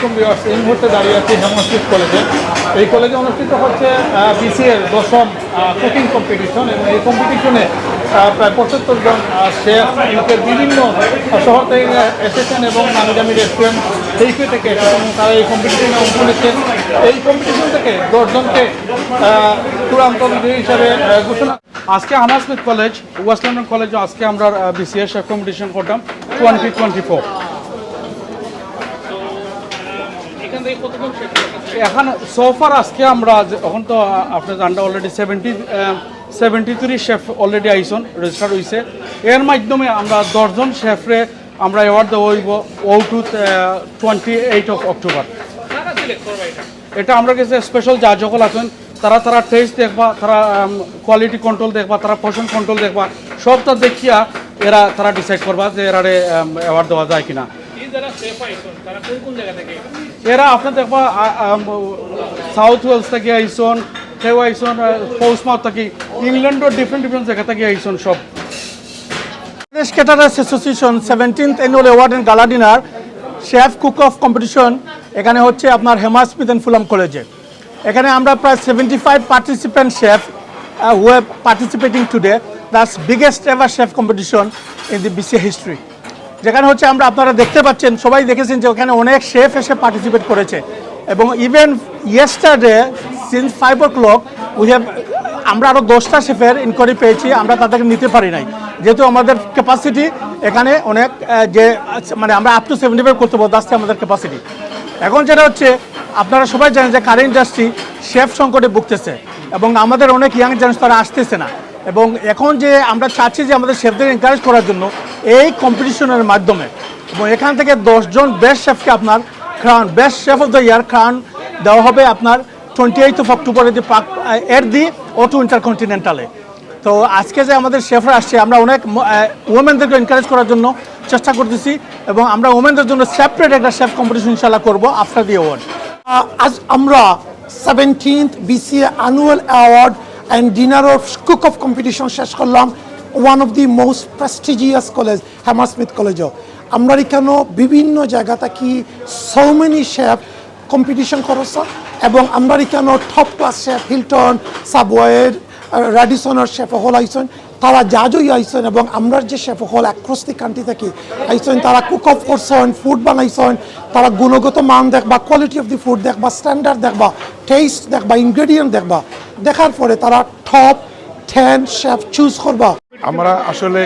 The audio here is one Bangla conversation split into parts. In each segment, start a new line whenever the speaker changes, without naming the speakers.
আলাইকুম ভিউয়ার্স এই মুহূর্তে দাঁড়িয়ে আছি হেমস্ট্রিট কলেজে এই কলেজে অনুষ্ঠিত হচ্ছে বিসিএর দশম কুকিং কম্পিটিশন এবং এই কম্পিটিশনে প্রায় পঁচাত্তর জন শেফ বিভিন্ন শহর থেকে এসেছেন এবং নামি দামি রেস্টুরেন্ট সেইকে থেকে তারা এই কম্পিটিশনে অংশ নিচ্ছেন। এই কম্পিটিশন থেকে দশজনকে চূড়ান্ত বিজয়ী হিসাবে ঘোষণা আজকে আনার স্মিথ কলেজ ওয়েস্ট লন্ডন কলেজে আজকে আমরা বিসিএস কম্পিটিশন করতাম টোয়েন্টি টোয়েন্টি ফোর এখন সোফার আজকে আমরা এখন তো আপনার জানটা already seventy seventy three chef already আইসন রেজিস্টার হয়েছে এর মাধ্যমে আমরা দশজন শেফরে আমরা অ্যাওয়ার্ড দেওয়া হইব ও to twenty eight of October এটা? আমরা কাছে স্পেশাল যা যখন আছেন তারা তারা টেস্ট দেখবা তারা কোয়ালিটি কন্ট্রোল দেখবা তারা পোষণ কন্ট্রোল দেখবা সবটা দেখিয়া এরা তারা ডিসাইড করবা যে এরারে অ্যাওয়ার্ড দেওয়া যায় কিনা। এরা আপনার দেখবা সাউথ ওয়েলস থেকে আইসন কেউ আইসন পৌসমাউথ থেকে ইংল্যান্ডের ডিফারেন্ট ডিফারেন্ট জায়গা থেকে আইসন সব।
Bangladesh caterers association seventeenth annual award and gala dinner chef cook of competition এখানে হচ্ছে আপনার হেমা স্মিথ অ্যান্ড ফুলাম কলেজে। এখানে আমরা প্রায় seventy five participant chef who have participating today that's biggest ever chef competition in the BC history যেখানে হচ্ছে আমরা আপনারা দেখতে পাচ্ছেন, সবাই দেখেছেন যে ওখানে অনেক শেফ এসে পার্টিসিপেট করেছে। এবং even yesterday since five o'clock we have আমরা আরও দশটা শেফের ইনকোয়ারি পেয়েছি, আমরা তাদেরকে নিতে পারি নাই। যেহেতু আমাদের ক্যাপাসিটি এখানে অনেক যে মানে আমরা আপ টু সেভেন্টি ফাইভ করতে পারব আসতে আমাদের ক্যাপাসিটি এখন যেটা হচ্ছে, আপনারা সবাই জানেন যে কারেন্ট ইন্ডাস্ট্রি শেফ সংকটে ভুগতেছে। এবং আমাদের অনেক ইয়াং জেন্টস তারা আসতেছে না। এবং এখন যে আমরা চাচ্ছি যে আমাদের শেফদের এনকারেজ করার জন্য এই কম্পিটিশনের মাধ্যমে। এবং এখান থেকে দশজন বেস্ট শেফকে আপনার crown best chef of the year crown দেওয়া হবে আপনার টোয়েন্টি এইট অফ অক্টোবরে দি পাক, এর দি অটো ইন্টারকন্টিনেন্টালে তো আজকে যে আমাদের শেফরা আসছে, আমরা অনেক ওমেনদেরকে এনকারেজ করার জন্য চেষ্টা করতেছি এবং আমরা ওমেনদের জন্য সেপারেট একটা শেফ কম্পিটিশন ইনশাল্লাহ করব আফটার দি অ্যাওয়ার্ড
আজ আমরা seventeenth BCA annual award and dinner of cook of competition শেষ করলাম। One of the most prestigious college Hammersmith কলেজও আমরা এখানেও বিভিন্ন জায়গা থাকি সো মেনি শেফ কম্পিটিশন করছ এবং আমরা এখানেও টপ ক্লাস শেফ হিলটন সাবওয়ের র্যাডিসনের শেফ হল আইসন। তারা জাজই আইসন এবং আমরা যে শেফ হল অ্যাক্রস দি কান্ট্রি থাকি। আইসন, তারা কুক অফ করছেন ফুড বানাইছেন তারা গুণগত মান দেখবা কোয়ালিটি অফ দি ফুড দেখবা স্ট্যান্ডার্ড দেখবা টেস্ট দেখবা ইনগ্রেডিয়েন্ট দেখবা। দেখার পরে তারা টপ টেন শেফ চুজ করবা।
আমরা আসলে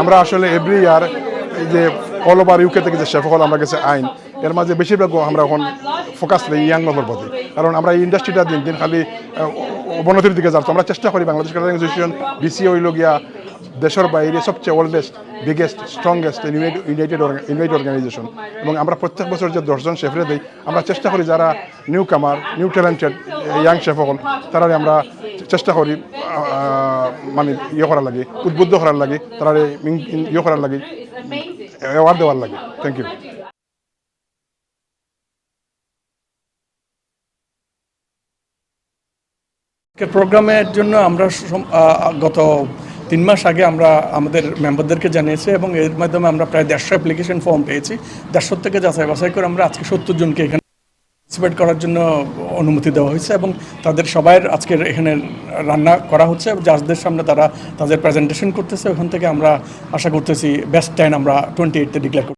আমরা আসলে এভরি ইয়ার এই যে অল ওভার ইউকে থেকে যে শেফ হল, আমরা গেছে আইন, এর মাঝে বেশিরভাগ আমরা এখন ফোকাস দিই ইয়াং লোকের প্রতি। কারণ আমরা এই ইন্ডাস্ট্রিটা দিন দিন খালি অবনতির দিকে যাচ্ছি। আমরা চেষ্টা করি বাংলাদেশ অ্যাসোসিয়েশন বিসি হইল গিয়া দেশের বাইরে সবচেয়ে oldest biggest strongest united united organisation এবং আমরা প্রত্যেক বছর যে দশজন শেফরে দিই, আমরা চেষ্টা করি যারা নিউ কামার নিউ ট্যালেন্টেড ইয়াং শেফ হল তারা আমরা চেষ্টা করি মানে ইয়ে করার লাগে, উদ্বুদ্ধ করার লাগে তারা ইয়ে করার লাগে অ্যাওয়ার্ড দেওয়ার লাগে। থ্যাংক ইউ
প্রোগ্রামের জন্য আমরা গত তিন মাস আগে আমরা আমাদের মেম্বারদেরকে জানিয়েছি এবং এর মাধ্যমে আমরা প্রায় দেড়শো অ্যাপ্লিকেশন ফর্ম পেয়েছি। দেড়শো থেকে যাচাই বাছাই করে আমরা আজকে সত্তর জনকে এখানে পার্টিসিপেট করার জন্য অনুমতি দেওয়া হয়েছে এবং তাদের সবাইয়ের আজকের এখানে রান্না করা হচ্ছে। জাজদের সামনে তারা তাদের প্রেজেন্টেশন করতেছে, ওখান থেকে আমরা আশা করতেছি বেস্ট টাইম আমরা টোয়েন্টি এইটতে ডিক্লেয়ার